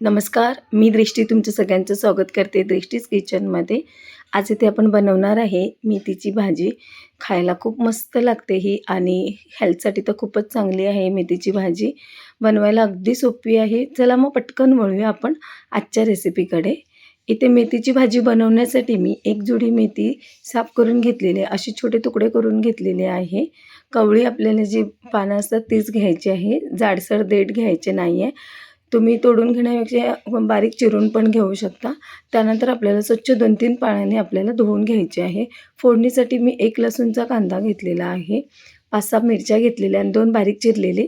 नमस्कार मी दृष्टी तुमचं सगळ्यांचं स्वागत करते दृष्टीज किचनमध्ये. आज इथे आपण बनवणार आहे मेथीची भाजी. खायला खूप मस्त लागते ही आणि हेल्थसाठी तर खूपच चांगली आहे मेथीची भाजी. बनवायला अगदी सोपी आहे. चला मग पटकन वळूया आपण आजच्या रेसिपीकडे इथे मेथीची भाजी बनवण्यासाठी मी एक जुडी मेथी साफ करून घेतलेली आहे. अशी छोटे तुकडे करून घेतलेले आहे. कवळी आपल्याला जी पानं असतात तीच घ्यायची आहे. जाडसर देठ घ्यायचे नाही आहे तुम्ही तोडून घेण्यापेक्षा बारीक चिरून पण घेऊ शकता. त्यानंतर आपल्याला स्वच्छ दोन तीन पाण्याने आपल्याला धुवून घ्यायचे आहे. फोडणीसाठी मी एक लसूणचा कांदा घेतलेला आहे. पाच सहा मिरच्या घेतलेल्या आणि दोन बारीक चिरलेले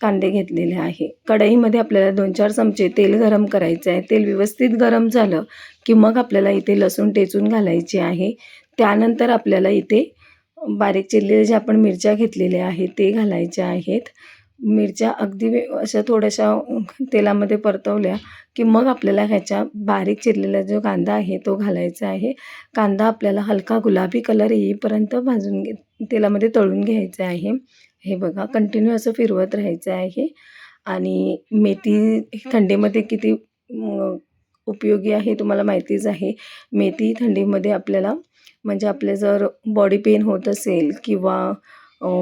कांदे घेतलेले आहे. कढईमध्ये आपल्याला दोन चार चमचे तेल गरम करायचं आहे. तेल व्यवस्थित गरम झालं की मग आपल्याला इथे लसूण टेचून घालायचे आहे. त्यानंतर आपल्याला इथे बारीक चिरलेले जे आपण मिरच्या घेतलेल्या आहेत ते घालायच्या आहेत. मिरच्या अगदी वे अशा थोड्याशा तेलामध्ये परतवल्या की मग आपल्याला ह्याच्या बारीक चिरलेला जो कांदा आहे तो घालायचा आहे. कांदा आपल्याला हलका गुलाबी कलर येईपर्यंत भाजून घे तेलामध्ये तळून घ्यायचं आहे. हे बघा कंटिन्यू असं फिरवत राहायचं आहे. आणि मेथी थंडीमध्ये किती उपयोगी आहे तुम्हाला माहितीच आहे. मेथी थंडीमध्ये आपल्याला म्हणजे आपले जर बॉडी पेन होत असेल किंवा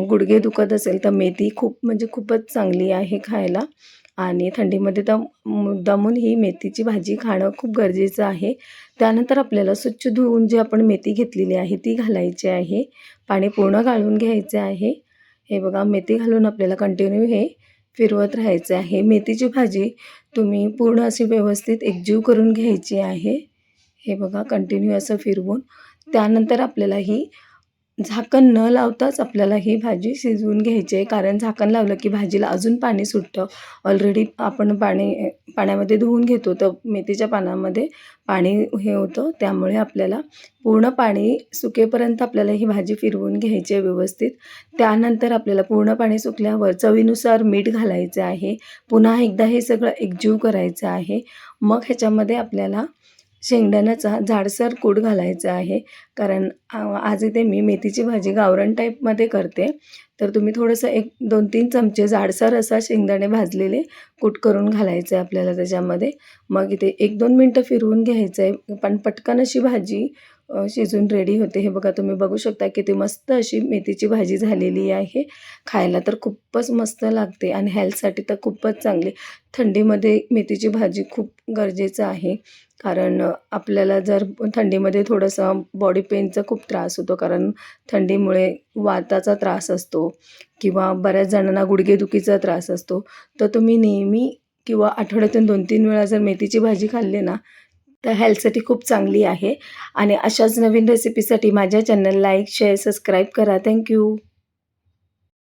गुडघे दुखत असेल तर मेथी खूप म्हणजे खूपच चांगली आहे खायला. आणि थंडीमध्ये तर मुद्दामून ही मेथीची भाजी खाणं खूप गरजेचं आहे. त्यानंतर आपल्याला स्वच्छ धुवून जी आपण मेथी घेतलेली आहे ती घालायची आहे. पाणी पूर्ण गाळून घ्यायचे आहे. हे बघा मेथी घालून आपल्याला कंटिन्यू हे फिरवत राहायचं आहे. मेथीची भाजी तुम्ही पूर्ण अशी व्यवस्थित एकजीव करून घ्यायची आहे. हे बघा कंटिन्यू असं फिरवून. त्यानंतर आपल्याला ही झाकण न लावताच आपल्याला ही भाजी शिजवून घ्यायची आहे. कारण झाकण लावलं की भाजीला अजून पाणी सुटतं. ऑलरेडी आपण पाणी पाण्यामध्ये धुवून घेतो. तर मेथीच्या पानामध्ये पाणी हे होतं. त्यामुळे आपल्याला पूर्ण पाणी सुकेपर्यंत आपल्याला ही भाजी फिरवून घ्यायची आहे व्यवस्थित. त्यानंतर आपल्याला पूर्ण पाणी सुकल्यावर चवीनुसार मीठ घालायचं आहे. पुन्हा एकदा हे सगळं एकजीव करायचं आहे. मग ह्याच्यामध्ये आपल्याला शेंगदाण्याचा जाडसर कूट घालायचा आहे. कारण आज इथे मी मेथीची भाजी गावरण टाईपमध्ये करते. तर तुम्ही थोडंसं एक दोन तीन चमचे जाडसर असा शेंगदाणे भाजलेले कूट करून घालायचं आहे आपल्याला त्याच्यामध्ये. मग इथे एक दोन मिनटं फिरवून घ्यायचं आहे. पण पटकन अशी भाजी शिजून रेडी होते. हे बघा तुम्ही बघू शकता किती मस्त अशी मेथीची भाजी झालेली आहे. खायला तर खूपच मस्त लागते आणि हेल्थसाठी तर खूपच चांगली. थंडीमध्ये मेथीची भाजी खूप गरजेचं आहे. कारण आपल्याला जर थंडीमध्ये थोडंसं बॉडी पेनचा खूप त्रास होतो. कारण थंडीमुळे वाताचा त्रास असतो किंवा बऱ्याच जणांना गुडघेदुखीचा त्रास असतो. तर तुम्ही नेहमी किंवा आठवड्यातून दोन तीन वेळा जर मेथीची भाजी खाल्ली ना तर हेल्थसाठी खूप चांगली आहे. आणि अशाच नवीन रेसिपीसाठी माझ्या चॅनल लाईक शेअर सबस्क्राईब करा. Thank you